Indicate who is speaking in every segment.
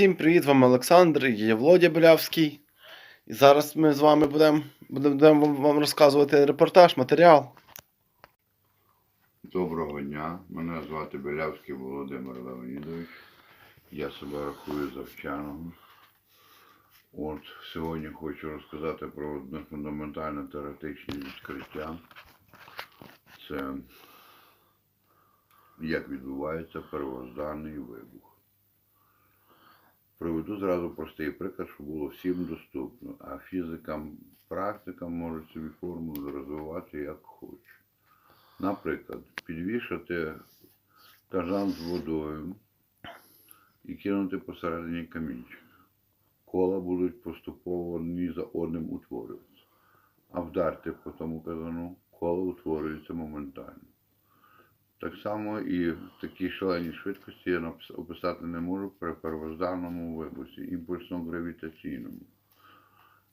Speaker 1: Всім привіт, вам Олександр, я Володя Белявський. І зараз ми з вами будемо будем вам, розказувати репортаж, матеріал.
Speaker 2: Доброго дня, мене звати Белявський Володимир Леонідович. Я себе рахую за вченого. От сьогодні хочу розказати про одне фундаментальне теоретичне відкриття. Це як відбувається первозданний вибух. Приведу зразу простий приклад, щоб було всім доступно, а фізикам, практикам можуть собі формулу розвивати як хочуть. Наприклад, підвішати кажан з водою і кинути посередині камінчик. Кола будуть поступово одні за одним утворюватися. А вдарти по тому казану, коло утворюється моментально. Так само і в такій шаленій швидкості я описати не можу при первозданному вибусі, імпульсно-гравітаційному.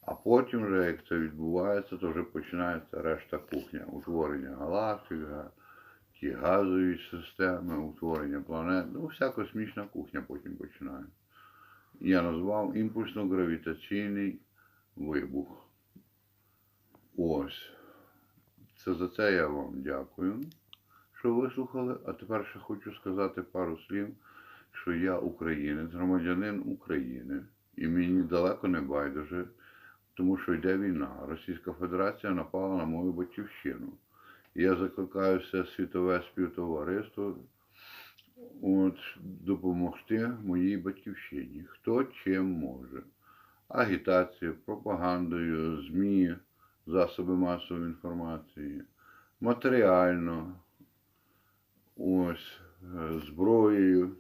Speaker 2: А потім, вже, як це відбувається, то вже починається решта кухня. Утворення галактик, га- ті газові системи, утворення планет. Ну, вся космічна кухня потім починає. Я назвав імпульсно-гравітаційний вибух. Ось. Це за це я вам дякую, що вислухали. А тепер ще хочу сказати пару слів, що я українець, громадянин України, і мені далеко не байдуже тому що йде війна. Російська Федерація напала на мою батьківщину. Я закликаю все світове співтовариство от, допомогти моїй батьківщині. Хто чим може. Агітацією, пропагандою, ЗМІ, засоби масової інформації, матеріально, ось, е, зброєю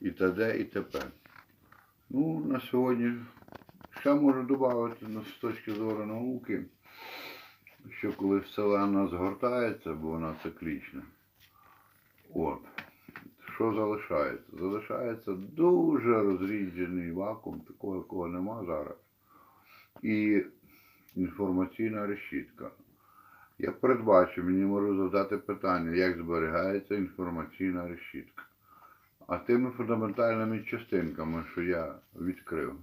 Speaker 2: і т.д. і т.п. Ну, на сьогодні Ще можу додати з точки зору науки, що коли Вселенна згортається, бо вона циклічна, от, що залишається? Залишається дуже розріджений вакуум, такого, якого нема зараз. І інформаційна решітка. Я передбачу, мені можу задати питання, як зберігається інформаційна решітка. А тими фундаментальними частинками, що я відкрив.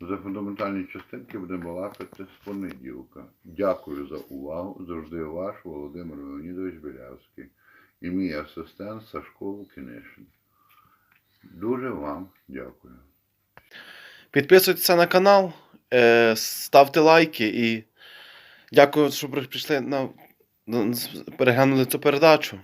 Speaker 2: За фундаментальні частинки будемо балакати з понеділка. Дякую за увагу. Завжди ваш Володимир Леонідович Білявський і мій асистент Сашко Лукінишин. Дуже вам дякую.
Speaker 1: Підписуйтеся на канал, е, ставте лайки і дякую, що прийшли на, переглянули цю передачу.